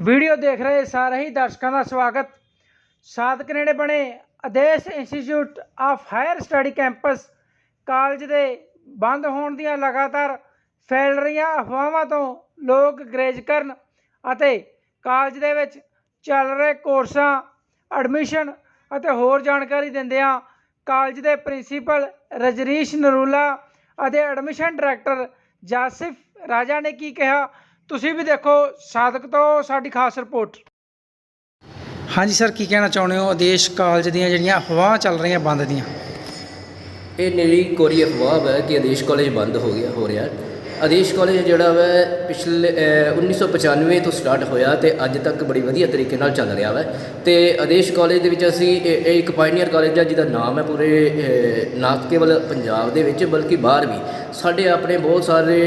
Video ਦੇਖ ਰਹੇ ਸਾਰੇ ਹੀ ਦਰਸ਼ਕਾਂ ਦਾ ਸਵਾਗਤ। ਸਾਦਕ ਨੇੜੇ ਬਣੇ Adesh institute of higher study campus college ਦੇ ਬੰਦ ਹੋਣ ਦੀਆਂ ਲਗਾਤਾਰ ਫੈਲ ਰਹੀਆਂ ਅਫਵਾਹਾਂ ਤੋਂ ਲੋਕ ਗ੍ਰੇਜ ਕਰਨ ਅਤੇ ਕਾਲਜ ਦੇ ਵਿੱਚ ਚੱਲ ਰਹੇ ਕੋਰਸਾਂ, ਐਡਮਿਸ਼ਨ ਅਤੇ ਹੋਰ ਜਾਣਕਾਰੀ ਦਿੰਦਿਆਂ ਕਾਲਜ ਦੇ ਪ੍ਰਿੰਸੀਪਲ ਰਜਰੀਸ਼ ਨਰੂਲਾ ਅਤੇ ਐਡਮਿਸ਼ਨ ਡਾਇਰੈਕਟਰ ਜਾਸਿਫ ਰਾਜਾ ਨੇ ਕੀ ਕਿਹਾ ਤੁਸੀਂ ਵੀ ਦੇਖੋ ਸਾਦਕ ਤੋਂ ਸਾਡੀ ਖਾਸ ਰਿਪੋਰਟ। ਹਾਂਜੀ ਸਰ ਕੀ ਕਹਿਣਾ ਚਾਹੁੰਦੇ ਹੋ? ਆਦੇਸ਼ ਕਾਲਜ ਦੀਆਂ ਜਿਹੜੀਆਂ ਅਫਵਾਹਾਂ ਚੱਲ ਰਹੀਆਂ ਬੰਦ ਦੀਆਂ। ਇਹ ਨਿਰੀ ਕੋਰੀ ਅਫਵਾਹ ਹੈ ਕਿ ਆਦੇਸ਼ ਕਾਲਜ ਬੰਦ ਹੋ ਗਿਆ ਹੋ ਰਿਹਾ। ਆਦੇਸ਼ ਕਾਲਜ ਜਿਹੜਾ ਵਾ ਪਿਛਲੇ ਅਹ 1995 ਤੋਂ ਸਟਾਰਟ ਹੋਇਆ ਤੇ ਅੱਜ ਤੱਕ ਬੜੀ ਵਧੀਆ ਤਰੀਕੇ ਨਾਲ ਚੱਲ ਰਿਹਾ ਵਾ। ਤੇ ਆਦੇਸ਼ ਕਾਲਜ ਦੇ ਵਿੱਚ ਅਸੀਂ ਇਹ ਇਹ ਇੱਕ ਪਾਇਨੀਅਰ ਕਾਲਜ ਹੈ ਜਿਹਦਾ ਨਾਮ ਹੈ ਪੂਰੇ ਅਹ, ਨਾ ਕੇਵਲ ਪੰਜਾਬ ਦੇ ਵਿੱਚ ਬਲਕਿ ਬਾਹਰ ਵੀ। ਸਾਡੇ ਆਪਣੇ ਬਹੁਤ ਸਾਰੇ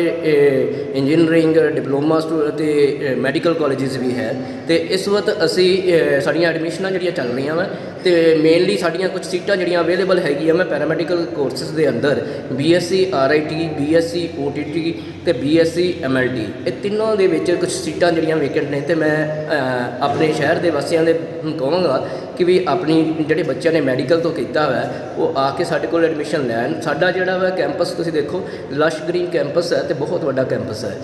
ਇੰਜੀਨੀਅਰਿੰਗ ਡਿਪਲੋਮਾ ਸਟੂ ਤੇ ਮੈਡੀਕਲ ਕਾਲਜਸ ਵੀ ਹੈ। ਤੇ ਇਸ ਵਕਤ ਅਸੀਂ ਅਹ, ਸਾਡੀਆਂ ਐਡਮਿਸ਼ਨਾਂ ਜਿਹੜੀਆਂ ਚੱਲ ਰਹੀਆਂ ਵਾ ਤੇ ਮੇਨਲੀ ਸਾਡੀਆਂ ਕੁਝ ਸੀਟਾਂ ਜਿਹੜੀਆਂ ਅਵੇਲੇਬਲ ਹੈਗੀਆਂ ਮੈਂ ਪੈਰਾਮੈਡੀਕਲ ਕੋਰਸਸ ਦੇ ਅੰਦਰ। ਬੀਐਸਸੀ ਆਰਆਈਟੀ ਬੀਐਸਸੀ ਓਟੀਟੀ ਤੇ ਬੀਐਸਸੀ ਐਮਐਲਟੀ ਇਹ ਤਿੰਨੋਂ ਦੇ ਵਿੱਚ ਕੁਝ ਸੀਟਾਂ ਜਿਹੜੀਆਂ ਵੇਕੈਂਟ ਨੇ ਤੇ ਮੈਂ ਆਪਣੇ ਸ਼ਹਿਰ ਦੇ ਵਾਸੀਆਂ ਦੇ ਕਹਾਂਗਾ ਕਿ ਵੀ ਆਪਣੀ ਜਿਹੜੇ ਬੱਚਿਆਂ ਨੇ ਮੈਡੀਕਲ ਤੋਂ ਕੀਤਾ ਹੋਇਆ, ਉਹ ਆ ਕੇ ਸਾਡੇ ਕੋਲ ਐਡਮਿਸ਼ਨ ਲੈਣ। ਸਾਡਾ ਜਿਹੜਾ ਵਾ ਕੈਂਪਸ ਤੁਸੀਂ ਦੇਖੋ ਲਸ਼ ਗ੍ਰੀਨ ਕੈਂਪਸ ਹੈ ਤੇ ਬਹੁਤ ਵੱਡਾ ਕੈਂਪਸ ਹੈ।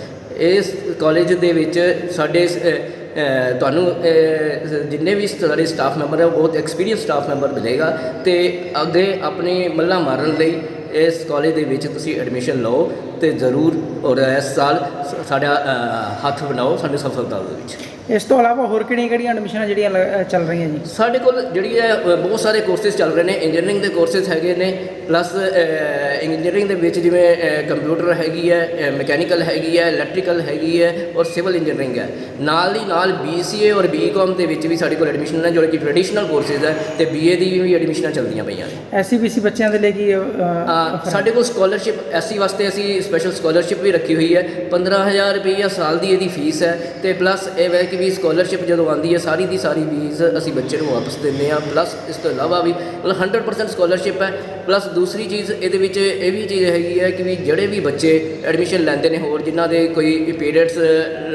ਇਸ ਕਾਲਜ ਦੇ ਵਿੱਚ ਸਾਡੇ ਤੁਹਾਨੂੰ ਜਿੰਨੇ ਵੀ ਸਾਡੇ ਸਟਾਫ ਮੈਂਬਰ ਹੈ ਬਹੁਤ ਐਕਸਪੀਰੀਅੰਸ ਸਟਾਫ ਮੈਂਬਰ ਮਿਲੇਗਾ ਤੇ ਅੱਗੇ ਆਪਣੇ ਮੱਲਾ ਮਾਰਨ ਲਈ ਇਸ ਕਾਲਜ ਦੇ ਵਿੱਚ ਤੁਸੀਂ ਐਡਮਿਸ਼ਨ ਲਓ ਤੇ ਜ਼ਰੂਰ ਔਰ ਇਸ ਸਾਲ ਸਾਡਾ ਹੱਥ ਬਣਾਓ ਸਾਡੀ ਸਫਲਤਾ ਦੇ ਵਿੱਚ। ਇਸ ਤੋਂ ਇਲਾਵਾ ਹੋਰ ਕਿਹੜੀਆਂ ਕਿਹੜੀਆਂ ਐਡਮਿਸ਼ਨਾਂ ਜਿਹੜੀਆਂ ਲ- ਅ, ਚੱਲ ਰਹੀਆਂ ਜੀ? ਸਾਡੇ ਕੋਲ ਜਿਹੜੀ ਹੈ ਅ, ਬਹੁਤ ਸਾਰੇ ਕੋਰਸਿਸ ਚੱਲ ਰਹੇ ਨੇ। ਇੰਜੀਨੀਅਰਿੰਗ ਦੇ ਕੋਰਸਿਸ ਹੈਗੇ ਨੇ ਪਲੱਸ ਇੰਜੀਨੀਅਰਿੰਗ ਦੇ ਵਿੱਚ ਜਿਵੇਂ ਕੰਪਿਊਟਰ ਹੈਗੀ ਹੈ ਮਕੈਨੀਕਲ ਹੈਗੀ ਹੈ ਇਲੈਕਟ੍ਰੀਕਲ ਹੈਗੀ ਹੈ ਔਰ ਸਿਵਲ ਇੰਜੀਨੀਅਰਿੰਗ ਹੈ। ਨਾਲ ਹੀ ਨਾਲ BCA ਔਰ BCom ਦੇ ਵਿੱਚ ਵੀ ਸਾਡੇ ਕੋਲ ਐਡਮਿਸ਼ਨ ਹੈ ਜੋ ਕਿ ਟ੍ਰੈਡੀਸ਼ਨਲ ਕੋਰਸਿਸ ਹੈ ਤੇ BA ਦੀ ਵੀ ਐਡਮਿਸ਼ਨਾਂ ਚੱਲਦੀਆਂ ਪਈਆਂ ਨੇ। ਐਸਸੀਬੀਸੀ ਬੱਚਿਆਂ ਦੇ ਲਈ ਕੀ ਅ, ਸਾਡੇ ਕੋਲ ਸਕਾਲਰਸ਼ਿਪ ਐਸਸੀ ਵਾਸਤੇ ਅਸੀਂ ਸਪੈਸ਼ਲ ਸਕਾਲਰਸ਼ਿਪ ਵੀ ਰੱਖੀ ਹੋਈ ਹੈ। 15000 ਰੁਪਈਆ ਸਾਲ ਦੀ ਇਹਦੀ ਫੀਸ ਹੈ ਤੇ ਪਲੱਸ ਇਹ ਹੈ ਕਿ ਵੀ ਸਕਾਲਰਸ਼ਿਪ ਜਦੋਂ ਆਉਂਦੀ ਹੈ ਸਾਰੀ ਦੀ ਸਾਰੀ ਫੀਸ ਅਸੀਂ ਬੱਚੇ ਨੂੰ ਵਾਪਸ ਦਿੰਦੇ ਹਾਂ ਪਲੱਸ ਇਸ ਤੋਂ ਇਲਾਵਾ ਵੀ ਮਤਲਬ 100% ਸਕਾਲਰਸ਼ਿਪ ਹੈ ਪਲੱਸ ਦੂਸਰੀ ਚੀਜ਼ ਇਹਦੇ ਵਿੱਚ ਇਹ ਵੀ ਚੀਜ਼ ਹੈਗੀ ਹੈ ਕਿ ਵੀ ਜਿਹੜੇ ਵੀ ਬੱਚੇ ਐਡਮਿਸ਼ਨ ਲੈਂਦੇ ਨੇ ਹੋਰ ਜਿਨ੍ਹਾਂ ਦੇ ਕੋਈ ਪੇਰੈਂਟਸ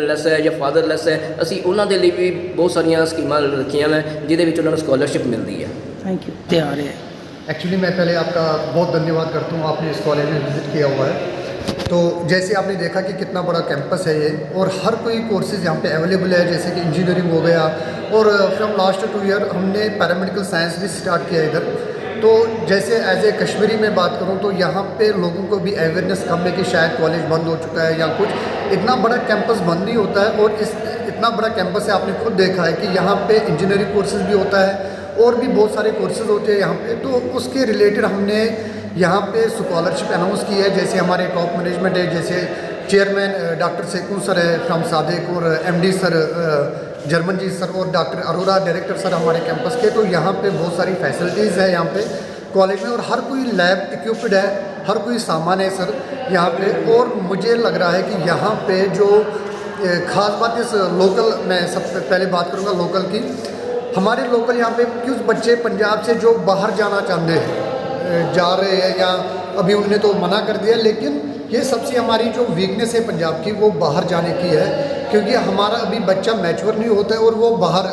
ਲੈਸ ਹੈ ਜਾਂ ਫਾਦਰ ਲੈਸ ਹੈ ਅਸੀਂ ਉਹਨਾਂ ਦੇ ਲਈ ਵੀ ਬਹੁਤ ਸਾਰੀਆਂ ਸਕੀਮਾਂ ਰੱਖੀਆਂ ਨੇ ਜਿਹਦੇ ਵਿੱਚ ਉਹਨਾਂ ਨੂੰ ਸਕਾਲਰਸ਼ਿਪ ਮਿਲਦੀ ਹੈ ਥੈਂਕ ਯੂ ਤੇ ਆ ਰਿਹਾ एक्चुअली मैं पहले आपका बहुत धन्यवाद करता हूँ आपने इस कॉलेज में विज़िट किया हुआ है तो जैसे आपने देखा कि कितना बड़ा कैंपस है ये, और हर कोई कोर्सेज़ यहाँ पे अवेलेबल है, जैसे कि इंजीनियरिंग हो गया, और फ्रॉम लास्ट टू ईयर हमने पैरामेडिकल साइंस भी स्टार्ट किया इधर। तो जैसे एज ए कश्मीरी में बात करूँ तो यहाँ पे लोगों को भी अवेयरनेस कम है कि शायद कॉलेज बंद हो चुका है या कुछ। इतना बड़ा कैंपस बंद नहीं होता है, और इस, इतना बड़ा कैंपस है, आपने खुद देखा है कि यहाँ पे इंजीनियरिंग कोर्सेज भी होता है, और भी बहुत सारे कोर्सेज होते हैं यहाँ पे। तो उसके रिलेटेड हमने यहाँ पे स्कॉलरशिप अनाउंस की है, जैसे हमारे टॉप मैनेजमेंट है, जैसे चेयरमैन डॉक्टर सेकू सर है, फ्रॉम सादेक और MD sir Jarman ji sir और डॉक्टर अरोड़ा डायरेक्टर सर हमारे कैंपस के तो यहाँ पे बहुत सारी फैसिलिटीज़ है यहाँ पे कॉलेज में और हर कोई लैब इक्विप्ड है, हर कोई सामान है सर यहाँ पे और मुझे लग रहा है कि यहाँ पे जो खास बात इस लोकल मैं सबसे पहले बात करूँगा लोकल की, हमारे लोकल यहाँ पे कुछ बच्चे पंजाब से जो बाहर जाना चाहते हैं जा रहे हैं या अभी उन्होंने तो मना कर दिया लेकिन ये सबसे हमारी जो वीकनेस है पंजाब की वो बाहर जाने की है क्योंकि हमारा अभी बच्चा मैच्योर नहीं होता है और वो बाहर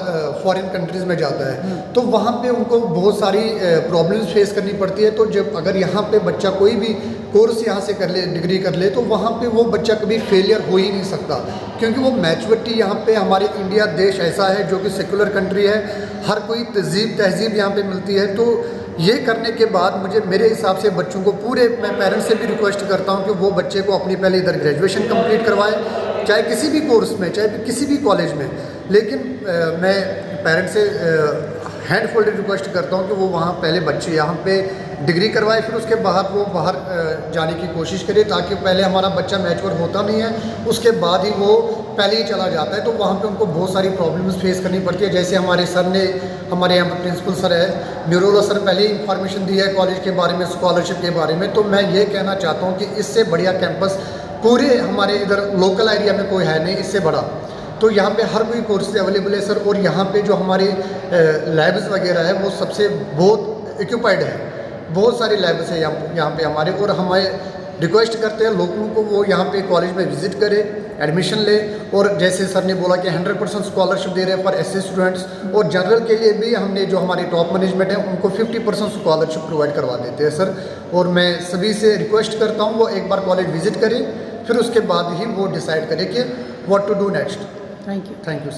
फॉरेन कंट्रीज़ में जाता है। तो वहाँ पे उनको बहुत सारी प्रॉब्लम्स फेस करनी पड़ती है। तो जब अगर यहाँ पे बच्चा कोई भी कोर्स यहाँ से कर ले डिग्री कर ले तो वहाँ पे वो बच्चा कभी फेलियर हो ही नहीं सकता। क्योंकि वो मैच्योरिटी यहाँ पे हमारे इंडिया देश ऐसा है जो कि सेकुलर कंट्री है। हर कोई तहजीब तहजीब यहाँ पे मिलती है। तो ये करने के बाद मुझे मेरे हिसाब से बच्चों को पूरे मैं पेरेंट्स से भी रिक्वेस्ट करता हूँ कि वो बच्चे को अपनी पहले इधर ग्रेजुएशन कंप्लीट करवाए चाहे किसी भी कोर्स में चाहे किसी भी कॉलेज में। लेकिन आ, मैं पेरेंट्स से हैंड फोल्डेड रिक्वेस्ट करता हूँ कि वो वहाँ पहले बच्चे यहाँ पे डिग्री करवाए, फिर उसके बाद वो बाहर जाने की कोशिश करे ताकि पहले हमारा बच्चा मैच्योर होता नहीं है, उसके बाद ही वो पहले ही चला जाता है तो वहाँ पे उनको बहुत सारी प्रॉब्लम्स फेस करनी पड़ती है। जैसे हमारे सर ने, हमारे यहाँ प्रिंसिपल सर है म्यूरोला सर पहले ही इंफॉर्मेशन दी है कॉलेज के बारे में, स्कॉलरशिप के बारे में तो मैं ये कहना चाहता हूँ कि इससे बढ़िया कैंपस पूरे हमारे इधर लोकल एरिया में कोई है नहीं, इससे बड़ा। तो यहाँ पे हर कोई कोर्सेज अवेलेबल है, सर, और यहाँ पे जो हमारे लैब्स वगैरह है, वो सबसे बहुत इक्विपाइड है। बहुत सारे लैब्स हैं यहाँ यहाँ पर हमारे और हमारे रिक्वेस्ट करते हैं लोगों को वो यहाँ पे कॉलेज में विज़िट करें एडमिशन लें और जैसे सर ने बोला कि 100 परसेंट स्कॉलरशिप दे रहे हैं फॉर एस स्टूडेंट्स और जनरल के लिए भी हमने जो हमारे टॉप मैनेजमेंट है उनको 50 परसेंट स्कॉलरशिप प्रोवाइड करवा देते हैं सर। और मैं सभी से रिक्वेस्ट करता हूँ वो एक बार कॉलेज विज़िट करें फिर उसके बाद ही वो डिसाइड करें कि what to do next thank you thank you